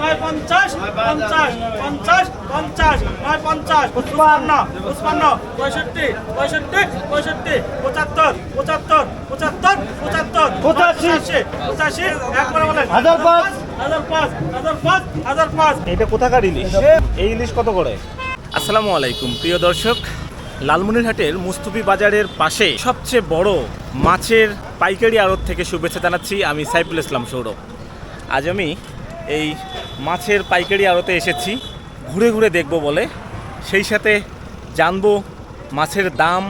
নয় পঞ্চাশ পঞ্চাশ পঞ্চাশ পঞ্চাশ নয় পঞ্চাশ পঁয়ষট্টি পঁয়ষট্টি পঁয়ষট্টি পঁচাত্তর পঁচাত্তর পঁচাত্তর পঁচাত্তর পঁচাশি। পঁচাশি একবার বলেন। হাজার পাঁচ। হাজার পাঁচ হাজার পাঁচ হাজার পাঁচ। এটা কোথাকার ইলিশ? এই ইলিশ কত করে? আসসালামু আলাইকুম প্রিয় দর্শক। লালমনিরহাটের মুস্তুফি বাজারের পাশে সবচেয়ে বড় মাছের পাইকারি আড়ত থেকে শুভেচ্ছা জানাচ্ছি আমি সাইফুল ইসলাম সৌরভ। আজ আমি এই মাছের পাইকারি আড়তে এসেছি। ঘুরে ঘুরে দেখব বলে। সেই সাথে জানব মাছের দাম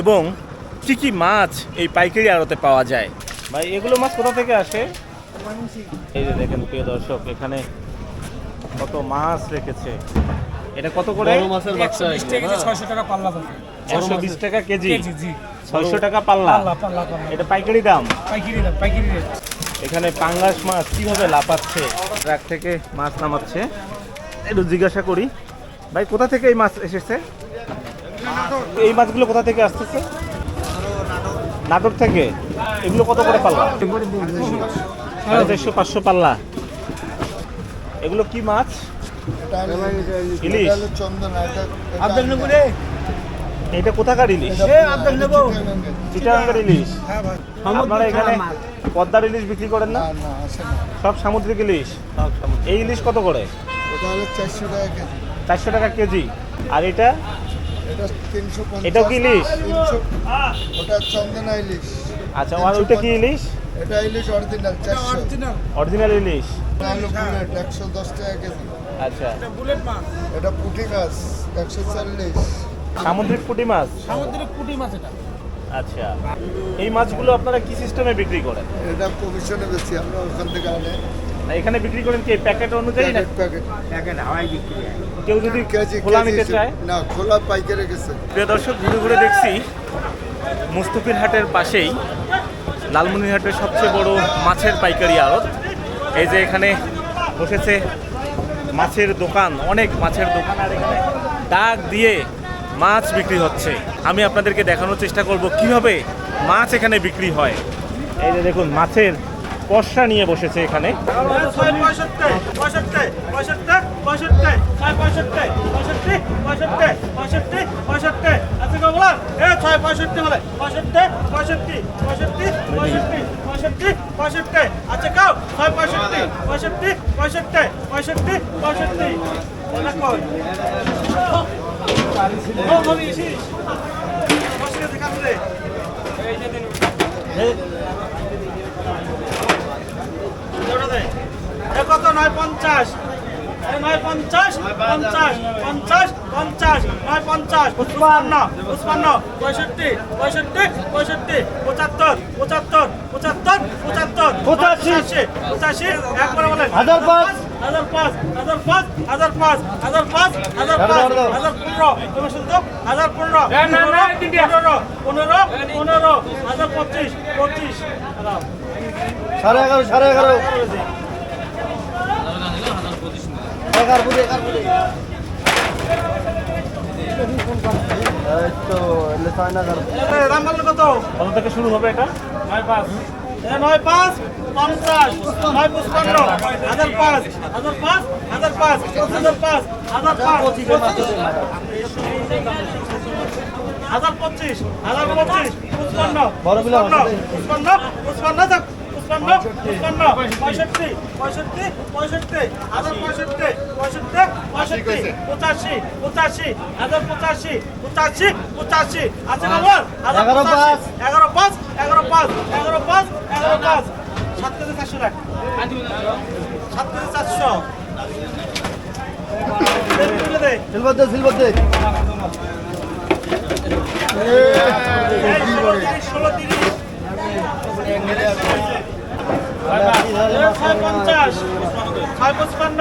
এবং কী কী মাছ এই পাইকারি আড়তে পাওয়া যায়। ভাই এগুলো মাছ কোথা থেকে আসে? এই যে দেখেন প্রিয় দর্শক এখানে কত মাছ রেখেছে। এটা কত করে? মাছের বাচ্চা ছয়শো টাকা পাল্লা একশো বিশ টাকা কেজি? জি জি। ছয়শো টাকা পাল্লা? পাল্লা পাল্লা পাল্লা। এটা পাইকারি দাম? পাইকারি দাম পাইকারি রেট। এখানে পাঙ্গাস মাছ কীভাবে লাফাচ্ছে? ট্রাক থেকে মাছ নামাচ্ছে। একটু জিজ্ঞাসা করি। ভাই কোথা থেকে এই মাছ এসেছে? এই মাছগুলো কোথা থেকে আসতেছে? নাটোর থেকে। এগুলো কত করে পাল্লা? দেড়শো পাঁচশো পাল্লা। এগুলো কি মাছ? ইলিশ। এটা কোথাকার ইলিশ? এ চিটাগাঙ্গের ইলিশ। হ্যাঁ আপনারা এখানে পদ্মার ইলিশ বিক্রি করেন না? সব সামুদ্রিক ইলিশ? এই ইলিশ কত করে? ওটা চারশো টাকা কেজি। চারশো টাকা কেজি। আর এটা? এটা এটাও কি ইলিশ? ওটা চন্দনা ইলিশ। আচ্ছা আর ওইটা কি ইলিশ? এটা ইলিশ অরিজিনাল চারশো। অরিজিনাল। ইলিশ। একশো দশ টাকা কেজি। আচ্ছা। এটা পুঁটি মাছ একশো চল্লিশ। সামুদ্রিক পুঁটি মাছ? সামুদ্রিক পুঁটি মাছ এটা। আচ্ছা। এই মাছগুলো আপনারা কি সিস্টেমে বিক্রি করেন? এটা কমিশনে বেশি আমরা ওখান থেকে আনে। এখানে বিক্রি করেন কি? প্যাকেট অনুযায়ী না? প্যাকেট প্যাকেট কেউ যদি কেজি খোলা নিতে চায়? না খোলা পাইকারি গেছে। প্রিয় দর্শক ঘুরে ঘুরে দেখছি মুস্তুফির হাটের পাশেই লালমনিরহাটের সবচেয়ে বড় মাছের পাইকারি আড়ত। এই যে এখানে বসেছে মাছের দোকান অনেক মাছের দোকান আর এখানে দাগ দিয়ে মাছ বিক্রি হচ্ছে আমি আপনাদেরকে দেখানোর চেষ্টা করব কীভাবে মাছ এখানে বিক্রি হয় এই যে দেখুন মাছের কষা নিয়ে বসেছে এখানে পঁয়ষট্টি কত নয় পঞ্চাশ নয় পঞ্চাশ পঞ্চাশ পঞ্চাশ পঞ্চাশ নয় পঞ্চাশ উৎপান্ন উৎপান্ন পঁয়ষট্টি পঁয়ষট্টি পঁয়ষট্টি পঁচাত্তর পঁচাত্তর পঁচাত্তর পঁচাত্তর পঁচাশি। পঁচাশি একবারে বলেন হাজার পাঁচ। হাজার পাঁচ হাজার পাঁচ হাজার পাঁচ হাজার পাঁচ হাজার পাঁচ হাজার পনেরো। তুমি শুধু হাজার পনেরো। পনেরো পনেরো পনেরো হাজার পঁচিশ পঁচিশ। সাড়ে এগারো সাড়ে এগারো। এগারো পুরি এগারো কত থেকে শুরু হবে এটা? নয় পাঁচ। নয় পাঁচ পঞ্চাশ নয় পঁচপান্ন হাজার পাঁচ হাজার পাঁচ হাজার পাঁচ হাজার পাঁচ হাজার পাঁচ হাজার পঁচিশ হাজার পঁচিশ পঁচপান্ন পঁচপান্ন পঁচপান্ন পঁচপান্ন যাক পঁচপান্ন পঁচপান্ন পঁয়ষট্টি পঁয়ষট্টি পঁয়ষট্টি হাজার পঁয়ষট্টি পঁয়ষট্টি পঁয়ষট্টি পঁচাশি পঁচাশি হাজার পঁচাশি পঁচাশি পঁচাশি আছে খবর হাজার এগারো পঁচাশি। পাঁচ। এগারো পাঁচ এগারো পাঁচ এগারো পাঁচ এগারো পাঁচ সাত কেজি চারশো টাকা সাত কেজি চারশো সিলভার দে সিলভার দে ষোলো তিরিশ ছয় পঞ্চাশ ছয় পঁচপান্ন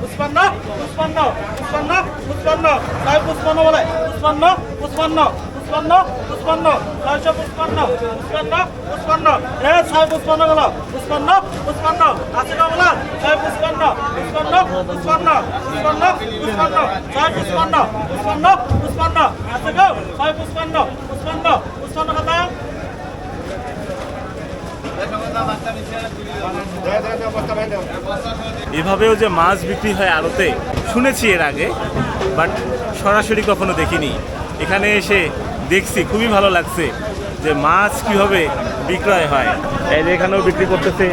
পুষ্পান্ন পুষ্পান্ন পুষ্পান্ন পুষ্পান্ন ছয় পুষ্পান্ন বলে পুষ্পান্ন পুষ্পান্ন পুষ্পান্ন পুষ্পান্ন ছয়শো পুষ্পান্ন পুষ্পান্ন পুষ্পান্ন এ ছয় পুষ্পান্ন বলো পুষ্পান্ন পুষ্পান্ন আছে না বলা ছয় পুষ্পান্ন পুষ্পান্ন পুষ্পান্ন পুষ্পান্ন পুষ্পান্ন ছয় পুষ্পান্ন পুষ্পান্ন পুষ্পান্ন আছে গো ছয় পুষ্পান্ন পুষ্পান্ন পুষ্পান্ন কথা এভাবেও যে মাছ বিক্রি হয় আড়তে, শুনেছি এর আগে, বাট সরাসরি কখনো দেখিনি। এখানে এসে দেখছি, খুবই ভালো লাগছে যে মাছ কীভাবে বিক্রয় হয়। এই যে এখানেও বিক্রি করতেছে,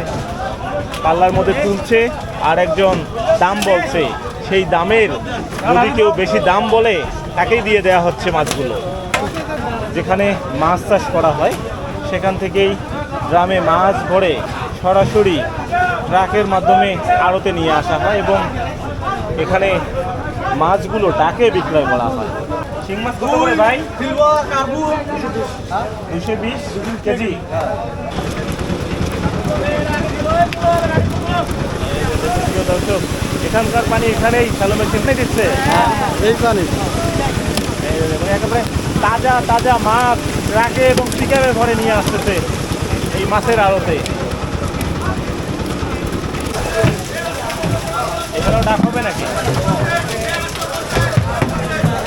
পাল্লার মধ্যে তুলছে, আর একজন দাম বলছে। সেই দামের যদি কেউ বেশি দাম বলে, তাকেই দিয়ে দেওয়া হচ্ছে মাছগুলো। যেখানে মাছ চাষ করা হয়, সেখান থেকেই গ্রামে মাছ ভরে সরাসরি ট্রাকের মাধ্যমে আড়তে নিয়ে আসা হয় এবং এখানে মাছগুলো ডাকে বিক্রয় করা হয়। শিং মাছ কত করে ভাই? দুশো বিশ। কেজি? দর্শক এখানকার পানি এখানেই স্যালো মেশিনে দিচ্ছে? এই পানি। একেবারে তাজা তাজা মাছ ট্রাকে এবং পিকারে ঘরে নিয়ে আসতেছে। এই মাছের আড়তে। এখানেও ডাক হবে নাকি?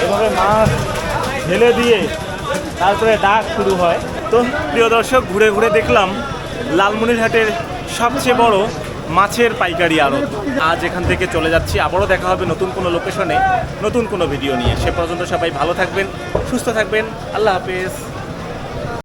এভাবে মাছ ঢেলে দিয়ে তারপরে ডাক শুরু হয়। তো প্রিয় দর্শক, ঘুরে ঘুরে দেখলাম লালমনিরহাটের সবচেয়ে বড় মাছের পাইকারি আড়ত। আজ এখান থেকে চলে যাচ্ছি। আবারও দেখা হবে নতুন কোনো লোকেশনে, নতুন কোনো ভিডিও নিয়ে। সে পর্যন্ত সবাই ভালো থাকবেন, সুস্থ থাকবেন। আল্লাহ হাফেজ।